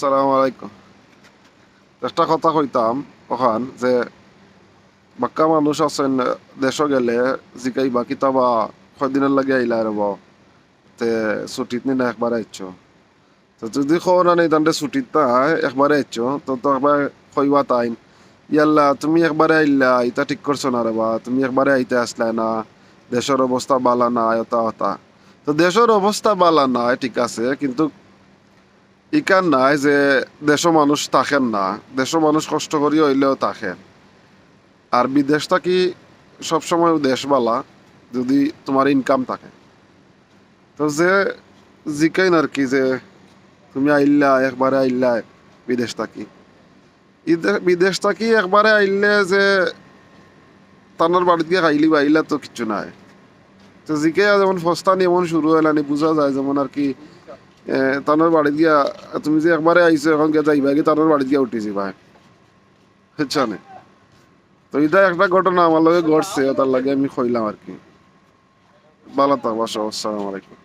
সালাম আলাইকুম। একটা কথা কইতাম, ওখান যে বাক্কা মানুষ আছেন, দেশ গেলে জিকাই জিকাইবা কিতাবা কয়দিনের লাগে আইলা রব তে ছুটিত নি না একবার আইছ। তো যদি খো না নেই তান্ডে ছুটিত না, একবারে আইছ, তো তো একবার কইবা তাইন ইয়াল্লা, তুমি একবারে আইলা ইটা ঠিক করছ না রে বা, তুমি একবারে আইতে আসলে না, দেশের অবস্থা বালা না এটা ওটা তো দেশের অবস্থা বালা নাই ঠিক আছে, কিন্তু ইকান নাই যে দেশ মানুষ থাকেন না। দেশ মানুষ কষ্ট করি হইলেও থাকেন আর বিদেশটা কি সবসময় দেশ বালা যদি তোমার ইনকাম থাকে। তো যে জিকাইন আর কি যে, তুমি আইলা একবারে আইলা বিদেশ থাকি। বিদেশ থাকি একবারে আইলে যে, তানার বাড়িতে গিয়ে খাইলি বা আইলা তো কিছু নাই। তো জিকে যেমন ফস্তানি এমন শুরু হইলানি, বোঝা যায় যেমন আর কি তানোর বাড়ি দিয়া, তুমি যে একবারে আইছো, এখন গিয়া যাইবা কি তানোর বাড়ি দিয়া উঠেছি ভাই? বুঝছ না তো এটা একটা ঘটনা আমার লগে ঘটছে, তার লাগে আমি কইলাম আর কি। ভালো থাকবা আসসালামু আলাইকুম।